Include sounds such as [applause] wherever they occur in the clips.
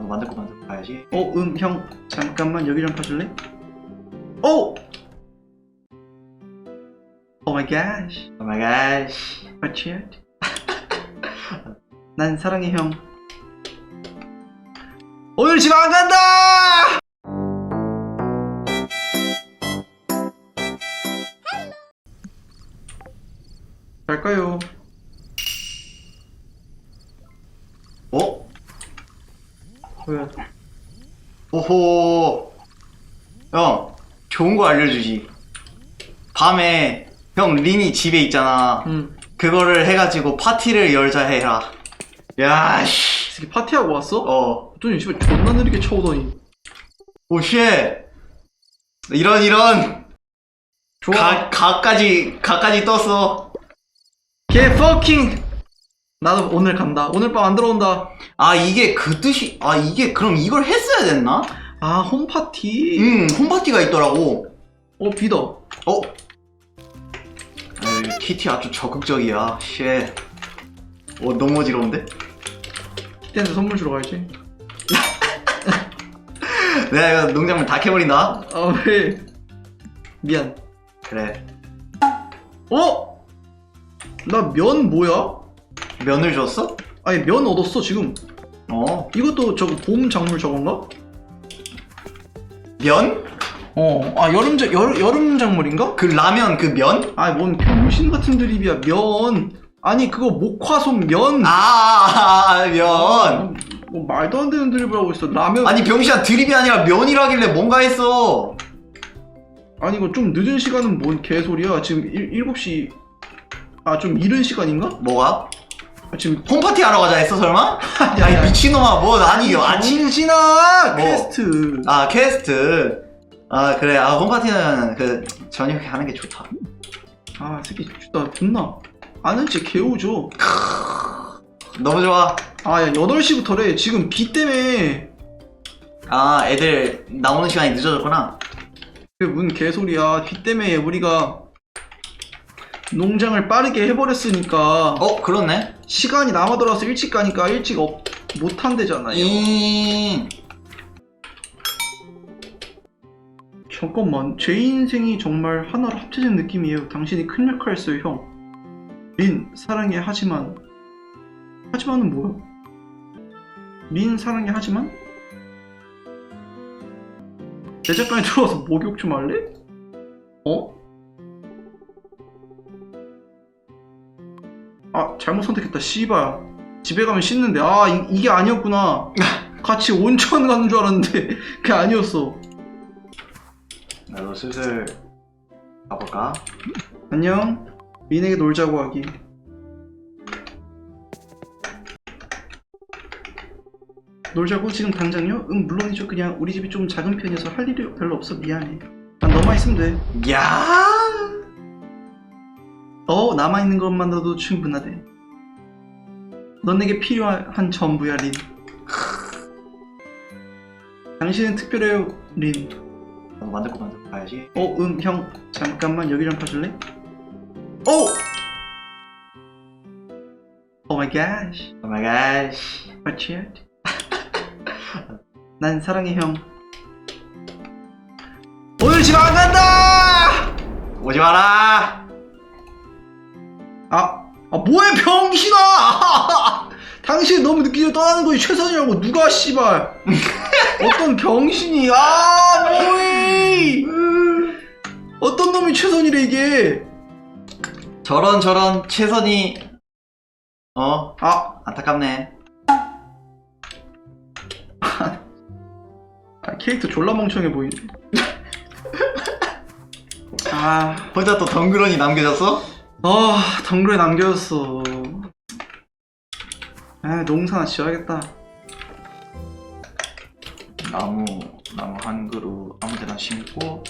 나도 만들 거 만들고 가야지. 어, 음, 형, 잠깐만 여기 좀 봐줄래? 오! 오 마이 갓. 오 마이 갓. It? 난 사랑해 형. 오늘 집 안 간다! 갈까요? 왜? 오호. 형, 좋은 거 알려주지. 밤에 형 린이 집에 있잖아. 응. 그거를 해가지고 파티를 열자 해라. 야, 이 씨. 새끼 파티하고 왔어? 어. 어쩐지 집에 존나 느리게 쳐오더니. 오, 쉣. 이런, 이런. 좋아. 가, 가까지, 가까지 떴어. 개 퍼킹! 나도 오늘 간다. 오늘 밤 안 들어온다. 아, 이게 그 뜻이, 아, 이게 그럼 이걸 했어야 됐나? 아, 홈파티. 음, 홈파티가 있더라고. 어, 비더. 어? 아유, 키티 아주 적극적이야. 쉣. 어, 너무 어지러운데? 키티한테 선물 주러 가야지. [laughs] 내가 이거 농장물 다 캐버린다. 아, 왜? 미안. 그래. 어? 나 면 뭐야? 면을 줬어? 아니, 면 얻었어, 지금. 어. 이것도 저거 봄 작물 저건가? 면? 어. 아, 여름, 자, 여, 여름 작물인가? 그 라면 그 면? 아니, 뭔 병신 같은 드립이야. 면. 아니, 그거 목화솜 면. 아, 아, 아, 면. 어, 뭐 말도 안 되는 드립을 하고 있어. 라면. 아니 병신아 드립이 아니라 면이라길래 뭔가 했어. 아니 이거 좀 늦은 시간은 뭔 개소리야 지금 일, 7시 아 좀 이른 시간인가? 뭐가? 아, 지금 홈파티 하러 가자 했어 설마? 아니, [laughs] 아니 미친놈아 뭐 아니 아침 정신아 뭐. 퀘스트 아 캐스트 아 그래 아 홈파티는 그 저녁에 하는 게 좋다. 아 새끼 진짜 존나 아는 체 개우죠 너무 좋아. 아야 8시부터래 지금 비 때문에 아 애들 나오는 시간이 늦어졌구나. 그게 뭔 개소리야 비 때문에 우리가 농장을 빠르게 해버렸으니까 어 그렇네. 시간이 남아 돌아서 일찍 가니까 일찍 업, 못 한대잖아요 잉. 잠깐만, 제 인생이 정말 하나로 합쳐진 느낌이에요. 당신이 큰 역할을 했어요, 형. 린, 사랑해, 하지만. 하지만은 뭐야? 린, 사랑해, 하지만? 내 작가에 들어와서 목욕 좀 할래? 어? 잘못 선택했다, 씨발. 집에 가면 씻는데, 아, 이, 이게 아니었구나. [laughs] 같이 온천 가는 줄 알았는데, [laughs] 그게 아니었어. 나도 슬슬 가볼까? 안녕. 민에게 놀자고 하기. 놀자고 지금 당장요? 응 물론이죠. 그냥 우리 집이 좀 작은 편이어서 할 일이 별로 없어 미안해. 난 너만 있으면 돼. 야. 어 남아 있는 것만으로도 충분하대. 넌 내게 필요한 전부야 린. 당신은 특별해요 린. 나도 만들 거 만들고 가야지. 어 응 형 잠깐만 여기 좀 봐줄래? 오! 오 마이 갓. 오 마이 갓. What's it? [laughs] 난 사랑해 형. 오늘 집 안 간다! 오지 마라. 아, 아 뭐해 병신아! [laughs] 당신 너무 늦게 전에 떠나는 것이 최선이라고 누가 씨발? [laughs] 어떤 병신이 아 뭐해? 어떤 놈이 최선이래 이게? 저런 저런 최선이 어 아, 안타깝네. [laughs] 아, 캐릭터 졸라 멍청해 보이네. 아, 혼자 또 덩그러니 남겨졌어? 아, 덩그레 남겨졌어. 아, 농사나 지어야겠다. 나무 나무 한 그루 아무데나 심고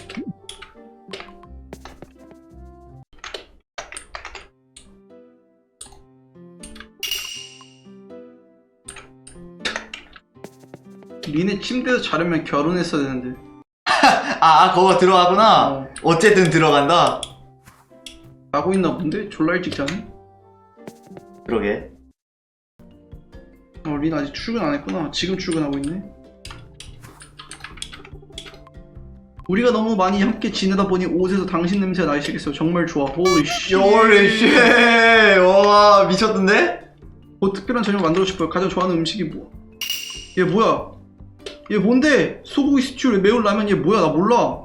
니네 침대에서 자려면 결혼했어야 되는데. [laughs] 아, 아 그거 들어가구나 어. 어쨌든 들어간다 자고 있나 본데? 졸라 일찍 자네? 그러게 어, 린 아직 출근 안 했구나. 지금 출근하고 있네. 우리가 너무 많이 함께 지내다 보니 옷에서 당신 냄새가 나기 시작했어요. 정말 좋아. 홀리 씨. 요리 쉣! 와 미쳤던데? 뭐 특별한 저녁 만들고 싶어요. 가장 좋아하는 음식이 뭐? 얘 뭐야? 얘 뭔데? 소고기 스튜 매운 라면 얘 뭐야? 나 몰라.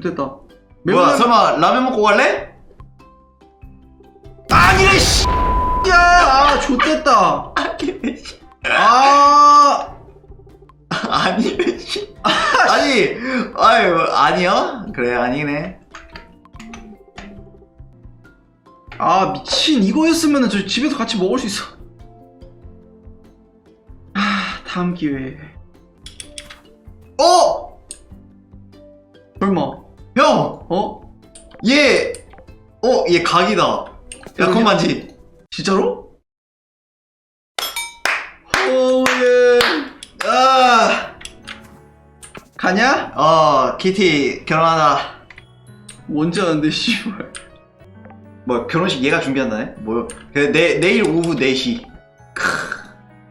됐다. 매운 뭐야 라면 설마 라면 먹고 갈래? 아니래 씨! 야! 아, 좋됐다. 아, 아니래 씨! 아니 아유 아니야? 그래 아니네 아 미친 이거였으면 저 집에서 같이 먹을 수 있어. 아, 다음 기회에. 어! 설마? 형! 어? 얘! 어? 얘 각이다 약혼 반지 진짜로? 오예. 아! 가냐? 어 키티 결혼하다 뭔지 아는데 씨발. 뭐 결혼식 얘가 준비한다네? 뭐요? 그 내, 내일 오후 4시 크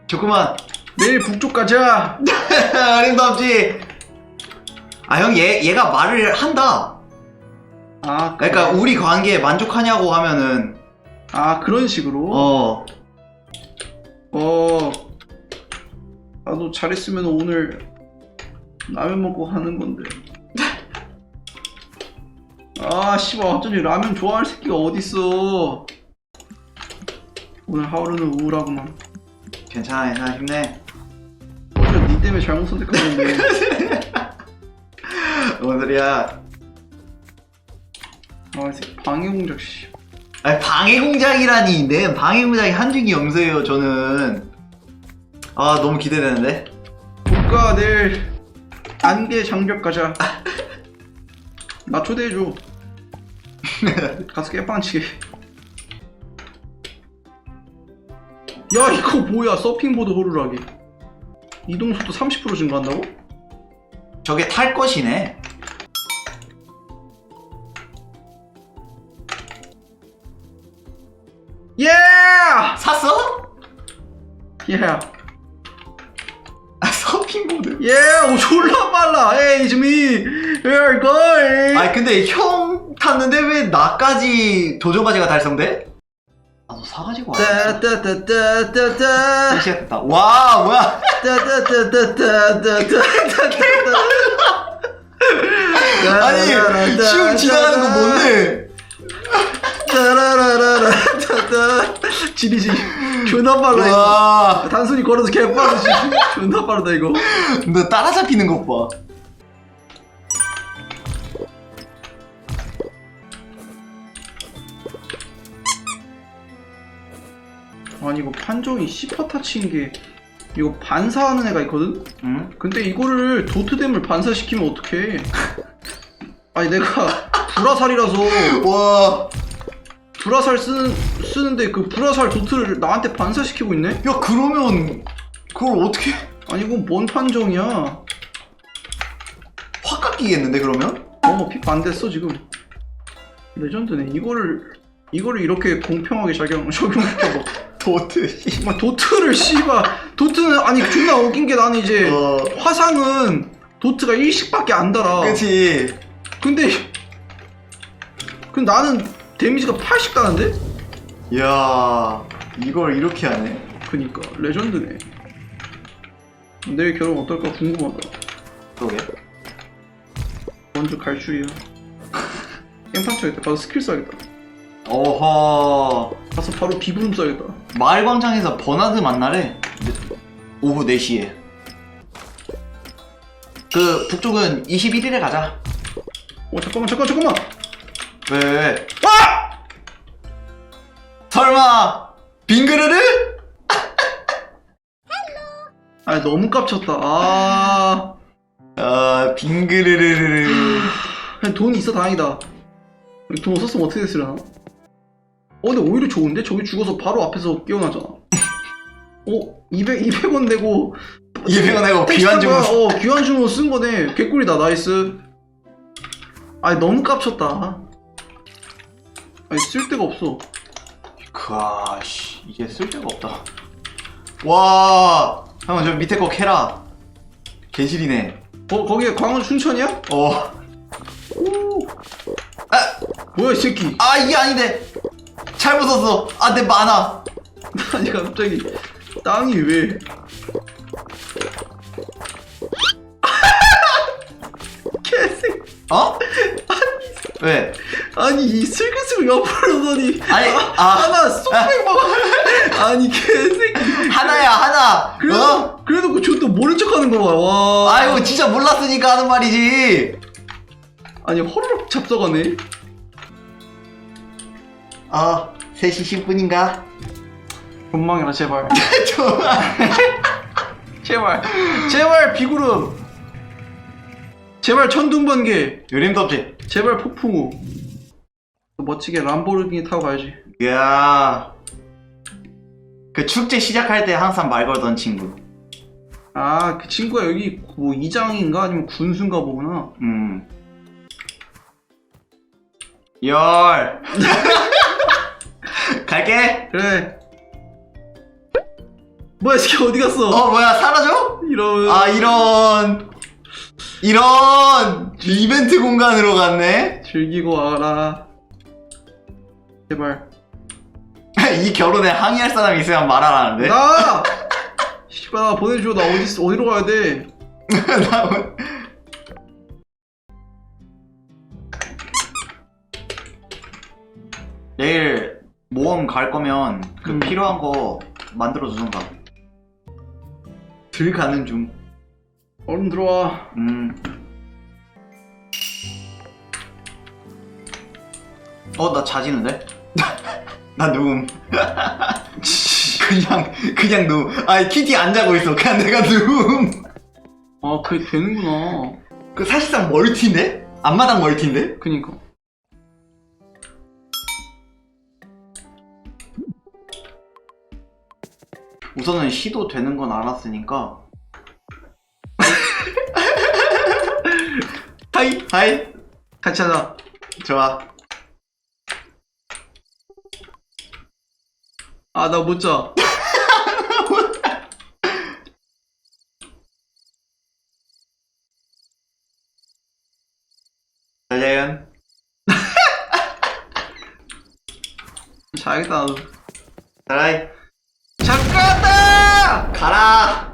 좋구만 내일 북쪽 가자. [laughs] 없지 아 형 얘, 얘가 말을 한다 아, 그러니까 우리 관계에 만족하냐고 하면은 아 그런 식으로. 어 어. 나도 잘했으면 오늘 라면 먹고 하는 건데. 아, 씨발, 어쩐지 라면 좋아할 새끼가 어딨어. 오늘 하루는 우울하구만. 괜찮아 괜찮아 힘내 오히려 니 때문에 잘못 선택한 건데. [laughs] 뭔 소리야 아, 이 새끼 방해 공작, 씨. 아니 방해공작이라니 내 방해공작이 한중이 염소예요 저는 아 너무 기대되는데 국가 내일 안개 장벽 가자. [laughs] 나 초대해줘. [laughs] 가서 깨빵 치게. 야 이거 뭐야 서핑보드 호루라기. 이동 속도 30% 증가한다고? 저게 탈 것이네 샀어? 예! 아 서핑보드 예! 오 졸라 빨라! 에이 me! We're going! 아니 근데 형 탔는데 왜 나까지 도전까지가 달성돼? 나도 사가지고 왔어 따따따따따따 시작했다 와 뭐야 아니 시험 지나가는 거 뭔데 따라라라라따따. 지리지 존나 빨라 이거. 와. 단순히 걸어서 개 빠르지 존나 빠르다 이거. 너 따라잡히는 것 봐. 아니 이거 판정이 시퍼 타치인 게 이거 반사하는 애가 있거든? 응? 근데 이거를 도트댐을 반사시키면 어떡해? 아니 내가 불화살이라서. 와. 불화살 쓰는, 쓰는데 그 불화살 도트를 나한테 반사시키고 있네? 야 그러면 그걸 어떻게? 아니 이건 뭔 판정이야? 확 깎이겠는데 그러면? 어머 픽 반대했어 지금. 레전드네. 이거를 이거를 이렇게 공평하게 적용 [laughs] 적용시켜봐 도트. 막 도트를 씨발. 도트는 아니 존나 웃긴 게 나는 이제 어. 화상은 도트가 일식밖에 안 달아. 그치. 근데 근데 나는 데미지가 80 가는데? 야 이걸 이렇게 하네. 그니까 레전드네. 내일 결혼 어떨까 궁금하다. 그러게. 먼저 갈 줄이야. 깽판 쳐야겠다. 가서 스킬 써야겠다. 어허. 가서 바로 비브름 써야겠다. 마을 광장에서 버나드 만나래. 오후 4시에. 그 북쪽은 21일에 가자. 어 잠깐만 잠깐 잠깐만 왜 왜, 왜? 와! 설마 빙그르르? 아 너무 깝쳤다 아 아 빙그르르르 그냥 돈 있어 다행이다 돈 없었으면 어떻게 됐으려나 어 근데 오히려 좋은데? 저기 죽어서 바로 앞에서 깨어나잖아 어? 200, 200원 내고 200원 내고 택시 귀환 탄 거야. 주문 어 귀환 주문 쓴 거네 개꿀이다 나이스 아니 너무 깝쳤다 아니 쓸데가 없어 그아씨 이게 쓸데가 없다 와, 형, 저 밑에 거 캐라. 개질이네. 어 거기 광원 춘천이야? 어. 아, 뭐야 이 새끼 아, 이게 아닌데. 잘못 썼어. 아, 내 만화. [laughs] 아니 갑자기 땅이 왜 [laughs] 개새끼 어? 왜? 아니 이 슬그슬 옆으로 더니 아니, 아. 하나 쏙백 먹어 아니 개새끼 하나야, 하나. 그래도 어? 그래도 그 저또 모른 척하는 거봐와 아이고, 진짜 몰랐으니까 하는 말이지. 아니 허르륵 잡숴가네 아, 3시 10분인가? 본망이라 제발 [laughs] 좋아. [laughs] 제발 제발 비구름 제발 천둥번개 요림도 없지? 제발 폭풍우 멋지게 람보르기니 타고 가야지 이야. 그 축제 시작할 때 항상 말 걸던 친구. 아 그 친구가 여기 뭐 이장인가 아니면 군수인가 보구나 음. 열. [laughs] 갈게. 그래 뭐야 이 새끼 어디 갔어 어, 뭐야, 사라져? 이런 아, 이런. 이런. 이벤트 공간으로 갔네? 즐기고 와라 제발 [laughs] 이 결혼에 항의할 사람이 있으면 말하라는데? 나 [laughs] 씨발 나 보내줘 나 어디 있어 어디로 가야 돼 [laughs] 나 뭐- 내일 모험 갈 거면 그 음. 필요한 거 만들어 주던가. 들 가는 중. 얼른 들어와 음. 어, 나 자지는데? [laughs] 나 누움. [laughs] 그냥, 그냥 누움. 아니, 키티 안 자고 있어. 그냥 내가 누움. 아 그게 되는구나 그 사실상 멀티인데? 앞마당 멀티인데? 그니까 우선은 시도 되는 건 알았으니까. 하이, 하이. 같이 하자 좋아. 아나 못자 잘자연. 자야겠다 나도 잘하이. 잠깐다 가라.